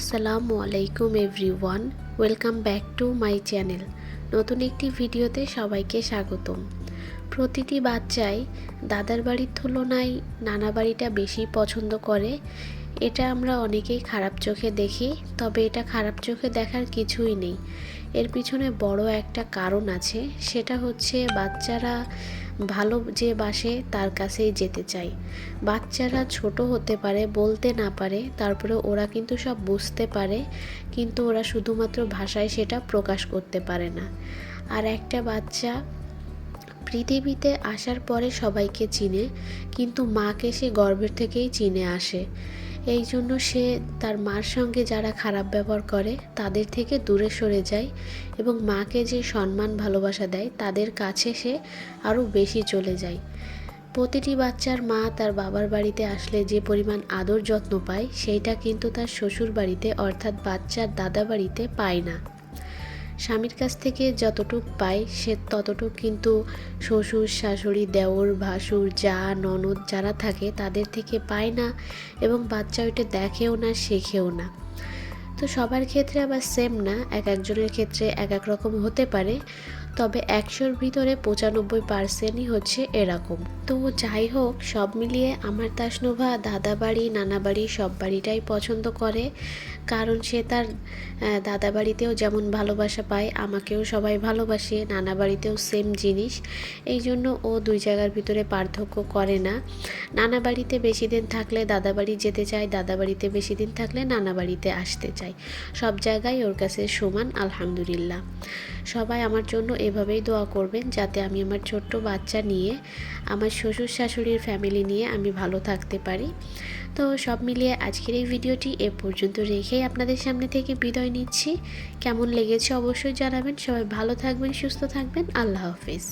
আসসালামু আলাইকুম everyone. Welcome back to my channel. নতুন একটি ভিডিওতে সবাইকে স্বাগতম। প্রতিটি বাচ্চাই দাদার বাড়ির তুলনায় নানা বাড়িটা বেশি পছন্দ করে। এটা আমরা অনেকেই খারাপ চোখে দেখি, তবে এটা খারাপ চোখে দেখার কিছুই নেই। এর পিছনে বড় একটা কারণ আছে, সেটা হচ্ছে বাচ্চারা ভালো যে বাসে তার কাছেই যেতে চায়। বাচ্চারা ছোট হতে পারে, বলতে না পারে তারপরে ওরা কিন্তু সব বুঝতে পারে, কিন্তু ওরা শুধুমাত্র ভাষায় সেটা প্রকাশ করতে পারে না। আর একটা বাচ্চা পৃথিবীতে আসার পরে সবাইকে চিনে, কিন্তু মাকে সে গর্ভের থেকেই চিনে আসে। এই জন্য সে তার মার সঙ্গে যারা খারাপ ব্যবহার করে, তাদের থেকে দূরে সরে যায় এবং মাকে যে সম্মান, ভালোবাসা দেয়, তাদের কাছে সে আরও বেশি চলে যায়। প্রতিটি বাচ্চার মা তার বাবার বাড়িতে আসলে যে পরিমাণ আদর যত্ন পায়, সেইটা কিন্তু তার শ্বশুর বাড়িতে অর্থাৎ বাচ্চার দাদা বাড়িতে পায় না। স্বামীর কাছ থেকে যতটুক পাই, সে ততটুক কিন্তু শ্বশুর, শাশুড়ি, দেওর, ভাসুর, যা, ননদ যারা থাকে তাদের থেকে পায় না এবং বাচ্চা ওইটা দেখেও না, শেখেও না। তো সবার ক্ষেত্রে আবার সেম না, এক একজনের ক্ষেত্রে এক এক রকম হতে পারে। তবে একশোর ভিতরে পঁচানব্বই পার্সেন্টই হচ্ছে এরকম। তো যাই হোক, সব মিলিয়ে আমার তাসনোভা দাদা বাড়ি, নানা বাড়ি, সব বাড়িটাই পছন্দ করে। কারণ সে তার দাদা বাড়িতেও যেমন ভালোবাসা পায়, আমাকেও সবাই ভালোবাসে, নানা বাড়িতেও সেম জিনিস। এই জন্য ও দুই জায়গার ভিতরে পার্থক্য করে না। নানা বাড়িতে বেশি দিন থাকলে দাদা বাড়ি যেতে চায়, দাদা বাড়িতে বেশি দিন থাকলে নানা বাড়িতে আসতে চায়। সব জায়গায় ওর কাছে সমান, আলহামদুলিল্লাহ। সবাই আমার জন্য এভাবেই দোয়া করবেন যাতে আমি আমার ছোট্ট বাচ্চা নিয়ে, আমার শ্বশুর শাশুড়ির ফ্যামিলি নিয়ে আমি ভালো থাকতে পারি। তো সব মিলিয়ে আজকের এই ভিডিওটি এ পর্যন্ত রেখেই আপনাদের সামনে থেকে বিদায় নিচ্ছি। কেমন লেগেছে অবশ্যই জানাবেন। সবাই ভালো থাকবেন, সুস্থ থাকবেন। আল্লাহ হাফিজ।